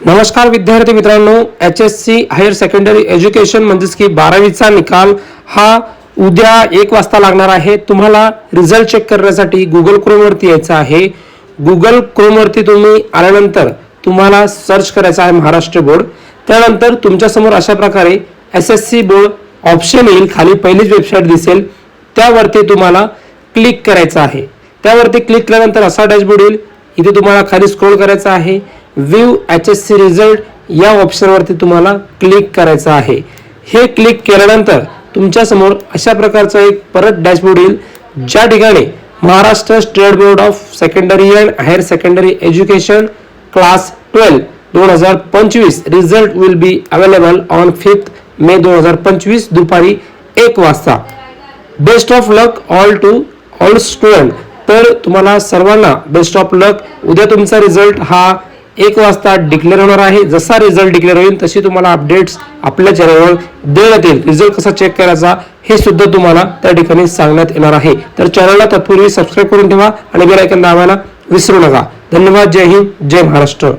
नमस्कार विद्यार्थी मित्रांनो H S C higher secondary education म्हणजेच की बारावीचा निकाल हा उद्या एक वाजता लागणार आहे. तुम्हाला रिझल्ट चेक करण्यासाठी गुगल क्रोमवरती यायचं आहे. गुगल क्रोमवरती तुम्ही आल्यानंतर तुम्हाला सर्च करायचं आहे महाराष्ट्र बोर्ड. त्यानंतर तुमच्यासमोर अशा प्रकारे S S C board option येईल. खाली पहिलीच वेबसाईट दिसेल. त्यावरती तुम्हाला क्लिक करायचं आहे. त्यावरती क्लिक केल्यानंतर असा डॅशबोर्ड येईल. इथे तुम्हाला खाली स्क्रोल करायचं आहे. View H S C result या ऑप्शनवरती तुम्हाला क्लिक करायचं आहे. हे क्लिक केल्यानंतर तुमच्यासमोर अशा प्रकारचं एक परत डॅशबोर्ड येईल. ज्या ठिकाणी Maharashtra state board of secondary and higher secondary education class twelve दोन हजार पंचवीस result will be available on fifth May दोन हजार पंचवीस दुपारी एक वाजता. Best of luck all to all student तर तुम्हाला सर्वांना बेस्ट ऑफ लक उद्या तुमचा रिझल्ट हा एक वाजता डिक्लेअर होणार आहे. जसा रिझल्ट डिक्लेअर होईल तशी तुम्हाला अपडेट्स आपल्या चॅनलवर देण्यात येईल. रिझल्ट कसा चेक करायचा हे सुद्धा तुम्हाला त्या ठिकाणी सांगण्यात येणार आहे. तर चॅनलला तत्पूर्वी सबस्क्राईब करून ठेवा आणि बेलायकन दाबायला विसरू नका. धन्यवाद. जय हिंद. जय महाराष्ट्र.